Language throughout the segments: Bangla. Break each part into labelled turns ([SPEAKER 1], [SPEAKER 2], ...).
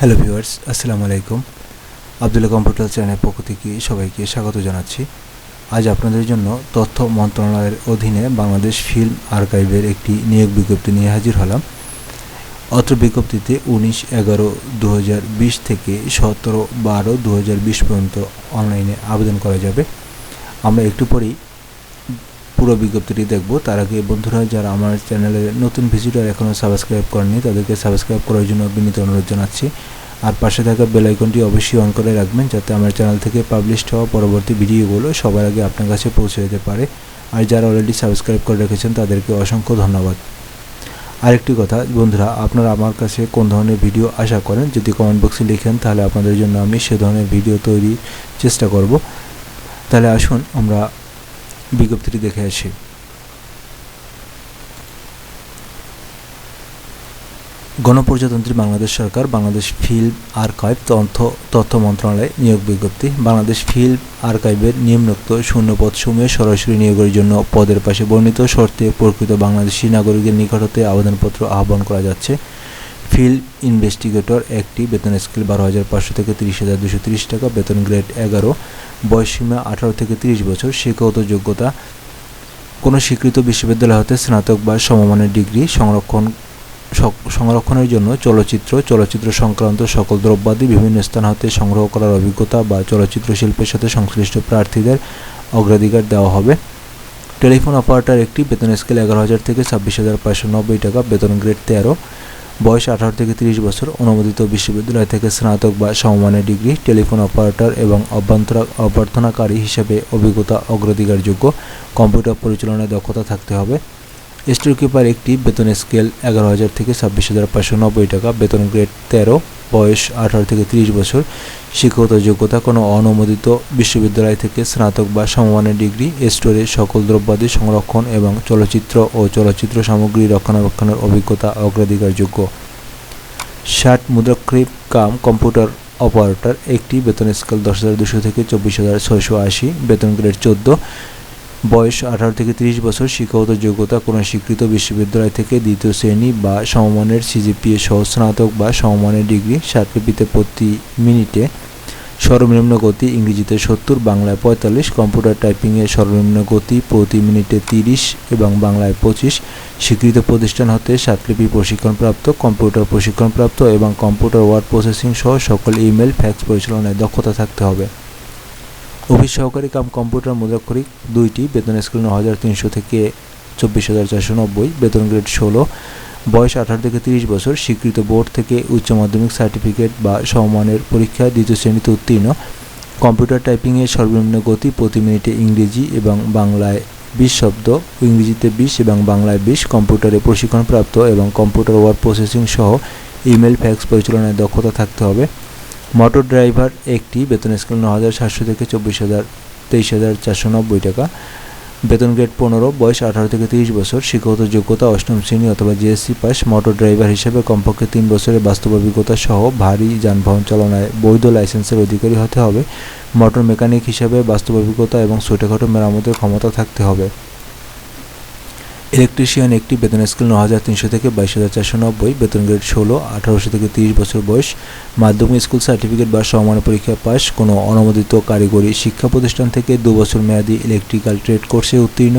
[SPEAKER 1] হ্যালো ভিউয়ার্স আসসালামু আলাইকুম। আবদুল্লা কম্পিউটার চ্যানেলের পক্ষ থেকে সবাইকে স্বাগত জানাচ্ছি। আজ আপনাদের জন্য তথ্য মন্ত্রণালয়ের অধীনে বাংলাদেশ ফিল্ম আর্কাইভের একটি নিয়োগ বিজ্ঞপ্তি নিয়ে হাজির হলাম। অত্র বিজ্ঞপ্তিতে উনিশ এগারো দু থেকে সতেরো বারো দু পর্যন্ত অনলাইনে আবেদন করা যাবে। আমরা একটু পরেই পুরো বিজ্ঞপ্তিটি দেখব। তার আগে বন্ধুরা, যারা আমার চ্যানেলে নতুন ভিজিটর এখনও সাবস্ক্রাইব করেনি তাদেরকে সাবস্ক্রাইব করার জন্য বিনীত অনুরোধ জানাচ্ছি। আর পাশে থাকা বেল আইকনটি অবশ্যই অন করে রাখবেন, যাতে আমার চ্যানেল থেকে পাবলিশড হওয়া পরবর্তী ভিডিওগুলো সবার আগে আপনার কাছে পৌঁছে যেতে পারে। আর যারা অলরেডি সাবস্ক্রাইব করে রেখেছেন, তাদেরকে অসংখ্য ধন্যবাদ। আরেকটি কথা, বন্ধুরা, আপনারা আমার কাছে কোন ধরনের ভিডিও আশা করেন, যদি কমেন্ট বক্সে লিখেন, তাহলে আপনাদের জন্য আমি সে ধরনের ভিডিও তৈরি চেষ্টা করব। তাহলে আসুন, আমরা বিজ্ঞপ্তিটি দেখে আসি। গণপ্রজাতন্ত্রী বাংলাদেশ সরকার, বাংলাদেশ ফিল্ম আর্কাইভ তথ্য তথ্য মন্ত্রণালয় নিয়োগ বিজ্ঞপ্তি। বাংলাদেশ ফিল্ম আর্কাইভের নিম্নোক্ত শূন্যপদ সমূহে সরাসরি নিয়োগের জন্য পদের পাশে বর্ণিত শর্তে প্রকৃত বাংলাদেশি নাগরিকের নিকট হতে আবেদনপত্র আহ্বান করা যাচ্ছে। ফিল্ড ইনভেস্টিগেটর একটি বেতন স্কেল বারো হাজার পাঁচশো থেকে তিরিশ হাজার দুশো তিরিশ টাকা, বেতন গ্রেড এগারো। বয়সসীমা আঠারো থেকে তিরিশ বছর। শিক্ষাগত যোগ্যতা, কোনো স্বীকৃত বিশ্ববিদ্যালয় হতে স্নাতক বা সমমানের ডিগ্রি সংরক্ষণ সংরক্ষণের জন্য চলচ্চিত্র চলচ্চিত্র সংক্রান্ত সকল দ্রব্যাদি বিভিন্ন স্থান হতে সংগ্রহ করার অভিজ্ঞতা বা চলচ্চিত্র শিল্পের সাথে সংশ্লিষ্ট প্রার্থীদের অগ্রাধিকার দেওয়া হবে। টেলিফোন অপারেটর একটি বেতন স্কেল এগারো হাজার থেকে ছাব্বিশ হাজার পাঁচশো নব্বই টাকা, বেতন গ্রেড তেরো। বয়স আঠারো থেকে তিরিশ বছর, অনুমোদিত বিশ্ববিদ্যালয় থেকে স্নাতক বা সমমানের ডিগ্রি, টেলিফোন অপারেটর এবং অভ্যন্তর, অভ্যর্থনাকারী হিসেবে অভিজ্ঞতা অগ্রাধিকারযোগ্য, কম্পিউটার পরিচালনায় দক্ষতা থাকতে হবে। স্টোর কিপার একটি বেতন স্কেল এগারো হাজার থেকে ছাব্বিশ হাজার পাঁচশো নব্বই টাকা, বেতন গ্রেড তেরো, বয়স আঠারো থেকে তিরিশ বছর। শিক্ষাগত যোগ্যতা কোনো অনুমোদিত বিশ্ববিদ্যালয় থেকে স্নাতক বা সমমানের ডিগ্রি স্টোরে সকল দ্রব্যাদি সংরক্ষণ এবং চলচ্চিত্র ও চলচ্চিত্র সামগ্রী রক্ষণাবেক্ষণের অভিজ্ঞতা অগ্রাধিকারযোগ্য। ষাট মুদ্রাক্ষরিপ কাম কম্পিউটার অপারেটর, একটি বেতন স্কেল দশ হাজার দুশো থেকে চব্বিশ হাজার ছয়শো আশি, বেতন গ্রেড চোদ্দ। বয়স আঠারো থেকে তিরিশ বছর শিক্ষাগত যোগ্যতা কোনো স্বীকৃত বিশ্ববিদ্যালয় থেকে দ্বিতীয় শ্রেণি বা সমমানের সিজিপিএ সহ স্নাতক বা সমমানের ডিগ্রি সাতলিপিতে প্রতি মিনিটে সর্বনিম্ন গতি ইংরেজিতে সত্তর, বাংলায় পঁয়তাল্লিশ, কম্পিউটার টাইপিংয়ে সর্বনিম্ন গতি প্রতি মিনিটে তিরিশ এবং বাংলায় পঁচিশ। স্বীকৃত প্রতিষ্ঠান হতে সাতলিপি প্রশিক্ষণপ্রাপ্ত, কম্পিউটার প্রশিক্ষণপ্রাপ্ত এবং কম্পিউটার ওয়ার্ড প্রসেসিং সহ সকল ইমেল, ফ্যাক্স পরিচালনায় দক্ষতা থাকতে হবে। অফিস সহকারী কাম কম্পিউটার মুদ্রাক্ষরিক দুইটি, বেতন স্কেল ন হাজার তিনশো থেকে চব্বিশ হাজার চারশো নব্বই, বেতন গ্রেড ষোলো বয়স আঠারো থেকে তিরিশ বছর, স্বীকৃত বোর্ড থেকে উচ্চ মাধ্যমিক সার্টিফিকেট বা সমমানের পরীক্ষা, দ্বিতীয় শ্রেণীতে উত্তীর্ণ। কম্পিউটার টাইপিংয়ে সর্বনিম্ন গতি প্রতি মিনিটে ইংরেজি এবং বাংলায় বিশ শব্দ, ইংরেজিতে বিশ এবং বাংলায় বিশ, কম্পিউটারে প্রশিক্ষণপ্রাপ্ত এবং কম্পিউটার ওয়ার্ড প্রসেসিং সহ ইমেল, ফ্যাক্স পরিচালনায় দক্ষতা থাকতে হবে। মোটর ড্রাইভার একটি, বেতন স্কেল ন হাজার সাতশো থেকে চব্বিশ হাজার, তেইশ হাজার চারশো নব্বই টাকা। বেতন গ্রেড পনেরো, বয়স আঠারো থেকে তিরিশ বছর, শিক্ষাগত যোগ্যতা অষ্টম শ্রেণি অথবা জিএসসি পাস মোটর ড্রাইভার হিসেবে কমপক্ষে তিন বছরের বাস্তব অভিজ্ঞতা সহ ভারী যানবাহন চালনায় বৈধ লাইসেন্সের অধিকারী হতে হবে। মোটর মেকানিক হিসেবে বাস্তব অভিজ্ঞতা এবং ছোটোখাটো মেরামতের ক্ষমতা থাকতে হবে। ইলেকট্রিশিয়ান একটি বেতন স্কেল ন হাজার তিনশো থেকে বাইশ হাজার চারশো নব্বই, বেতন গ্রেড ষোলো, আঠারোশো থেকে তিরিশ বছর বয়স, মাধ্যমিক স্কুল সার্টিফিকেট বা সমান পরীক্ষা পাস কোনো অনুমোদিত কারিগরি শিক্ষা প্রতিষ্ঠান থেকে দু বছর মেয়াদি ইলেকট্রিক্যাল ট্রেড কোর্সে উত্তীর্ণ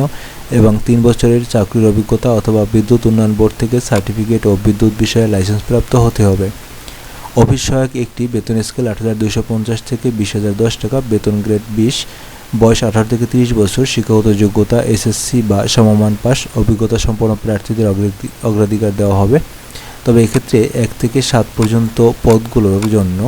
[SPEAKER 1] এবং তিন বছরের চাকরির অভিজ্ঞতা অথবা বিদ্যুৎ উন্নয়ন বোর্ড থেকে সার্টিফিকেট ও বিদ্যুৎ বিষয়ে লাইসেন্স প্রাপ্ত হতে হবে। অফিস সহায়ক একটি বেতন স্কেল আট হাজার দুশো পঞ্চাশ থেকে বিশ হাজার দশ টাকা, বেতন গ্রেড বিশ বয়স আঠারো থেকে তিরিশ বছর, শিক্ষাগত যোগ্যতা, এসএসসি বা সমমান পাস, অভিজ্ঞতা সম্পন্ন প্রার্থীদের অগ্রাধিকার দেওয়া হবে। তবে এক্ষেত্রে এক থেকে সাত পর্যন্ত পদগুলোর জন্য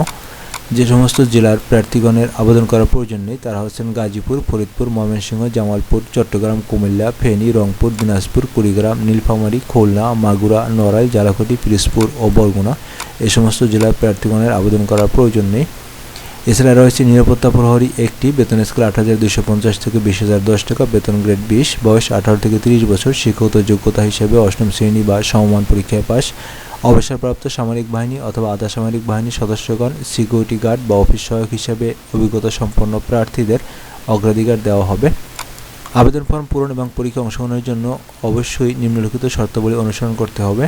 [SPEAKER 1] যে সমস্ত জেলার প্রার্থীগণের আবেদন করার প্রয়োজন নেই, তারা হচ্ছেন গাজীপুর, ফরিদপুর, ময়মনসিংহ, জামালপুর, চট্টগ্রাম, কুমিল্লা, ফেনী, রংপুর, দিনাজপুর, কুড়িগ্রাম, নীলফামারী, খুলনা, মাগুরা, নড়াইল জালাকুটি পিরিজপুর ও বরগুনা। এই সমস্ত জেলার প্রার্থীগণের আবেদন করার প্রয়োজন নেই। এছাড়া রয়েছে নিরাপত্তা প্রহরী একটি, বেতন স্কেল আট হাজার দুশো পঞ্চাশ থেকে বিশ হাজার দশ টাকা, বেতন গ্রেড বিশ, বয়স আঠারো থেকে তিরিশ বছর, শিক্ষকত যোগ্যতা হিসেবে অষ্টম শ্রেণি বা সমমান পরীক্ষায় পাস অবসরপ্রাপ্ত সামরিক বাহিনী অথবা আধা সামরিক বাহিনীর সদস্যগণ, সিকিউরিটি গার্ড বা অফিস সহায়ক হিসাবে অভিজ্ঞতা সম্পন্ন প্রার্থীদের অগ্রাধিকার দেওয়া হবে। আবেদন ফর্ম পূরণ এবং পরীক্ষা অংশগ্রহণের জন্য অবশ্যই নিম্নলিখিত শর্তাবলী অনুসরণ করতে হবে।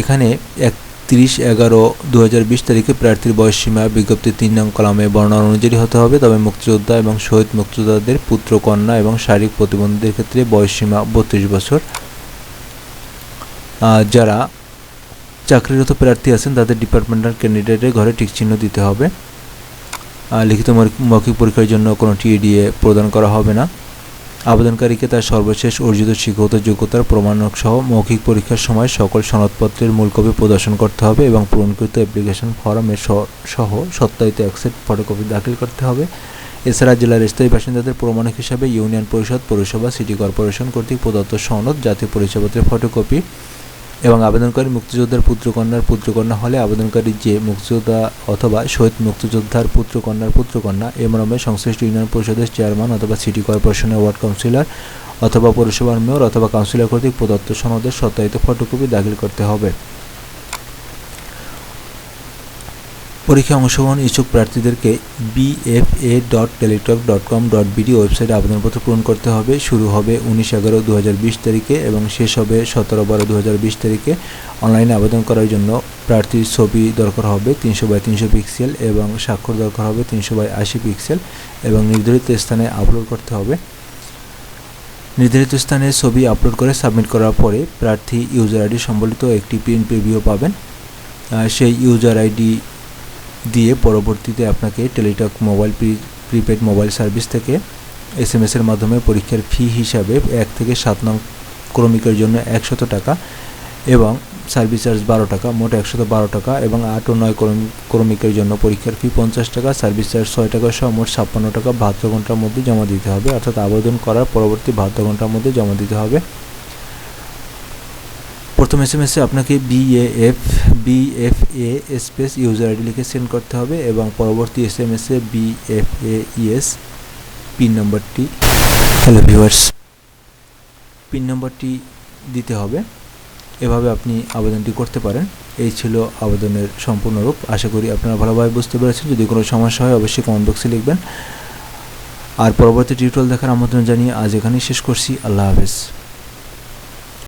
[SPEAKER 1] এখানে এক তিরিশ এগারো দু তারিখে প্রার্থীর বয়স সীমা বিজ্ঞপ্তির তিন নং কলামে বর্ণনা অনুযায়ী হতে হবে। তবে মুক্তিযোদ্ধা এবং শহীদ মুক্তিযোদ্ধাদের পুত্র, কন্যা এবং শারীরিক প্রতিবন্ধীদের ক্ষেত্রে বয়স সীমা বত্রিশ বছর। যারা চাকরিরত প্রার্থী আছেন, তাদের ডিপার্টমেন্টাল ক্যান্ডিডেটের ঘরে টিক চিহ্ন দিতে হবে। লিখিত মৌখিক পরীক্ষার জন্য কোনো টিএডিএ প্রদান করা হবে না। আবেদনকারীকে তার সর্বশেষ অর্জিত শিক্ষাগত যোগ্যতার প্রমাণক সহ মৌখিক পরীক্ষার সময় সকল সনদপত্রের মূল কপি প্রদর্শন করতে হবে এবং পূরণকৃত অ্যাপ্লিকেশন ফর্মের সহ সত্যায়িত অ্যাকসেপ্ট ফটোকপি দাখিল করতে হবে। এছাড়া জেলার স্থায়ী বাসিন্দাদের প্রমাণক হিসাবে ইউনিয়ন পরিষদ, পৌরসভা, সিটি কর্পোরেশন কর্তৃক প্রদত্ত সনদ, জাতীয় পরিচয়পত্রের ফটোকপি এবং আবেদনকারী মুক্তিযোদ্ধার পুত্রকন্যার পুত্রকন্যা হলে আবেদনকারী যে মুক্তিযোদ্ধা অথবা শহীদ মুক্তিযোদ্ধার পুত্রকন্যার পুত্রকন্যা এ মর্মে সংশ্লিষ্ট ইউনিয়ন পরিষদের চেয়ারম্যান অথবা সিটি কর্পোরেশনের ওয়ার্ড কাউন্সিলর অথবা পৌরসভার মেয়র অথবা কাউন্সিলর কর্তৃক প্রদত্ত সনদের সত্যায়িত ফটোকপি দাখিল করতে হবে। পরীক্ষায় অংশগ্রহণ ইচ্ছুক প্রার্থীদেরকে BFA dot Teletalk dot com dot BD ওয়েবসাইটে আবেদনপত্র পূরণ করতে হবে। শুরু হবে উনিশ এগারো দু বিশ তারিখে এবং শেষ হবে সতেরো বারো দু বিশ তারিখে। অনলাইনে আবেদন করার জন্য প্রার্থীর ছবি দরকার হবে তিনশো বাই তিনশো পিক্সেল এবং স্বাক্ষর দরকার হবে তিনশো বাই আশি পিক্সেল এবং নির্ধারিত স্থানে আপলোড করতে হবে। নির্ধারিত স্থানে ছবি আপলোড করে সাবমিট করার পরে প্রার্থী ইউজার আইডি সম্বলিত একটি প্রিন্ট প্রিভিউ পাবেন। সেই ইউজার আইডি দিয়ে পরবর্তীতে আপনাকে Teletalk mobile prepaid mobile service থেকে এস এম এসের মাধ্যমে পরীক্ষার ফি হিসাবে এক থেকে সাত নং ক্রমিকের জন্য একশত টাকা এবং সার্ভিস চার্জ বারো টাকা, মোট একশত বারো টাকা এবং আট ও নয় ক্রম- ক্রমিকের জন্য পরীক্ষার ফি পঞ্চাশ টাকা, সার্ভিস চার্জ ছয় টাকা সহ মোট ছাপ্পান্ন টাকা বাহাত্তর ঘণ্টার মধ্যে জমা দিতে হবে। অর্থাৎ আবেদন করার পরবর্তী বাহাত্তর ঘণ্টার মধ্যে জমা দিতে হবে। প্রথম এস এম এসে আপনাকে BAF BFA space user ID লিখে সেন্ড করতে হবে এবং পরবর্তী এস এম এসে বিএফএ ইএস পিন নম্বরটি হ্যালো ভিউয়ার্স পিন নম্বরটি দিতে হবে। এভাবে আপনি আবেদনটি করতে পারেন। এই ছিল আবেদনের সম্পূর্ণ রূপ। আশা করি আপনারা ভালোভাবে বুঝতে পেরেছেন। যদি কোনো সমস্যা হয়, অবশ্যই কমেন্ট বক্সে লিখবেন। আর পরবর্তী টিউটোরিয়াল দেখার আমন্ত্রণ জানিয়ে আজ এখানেই শেষ করছি। আল্লাহ হাফেজ।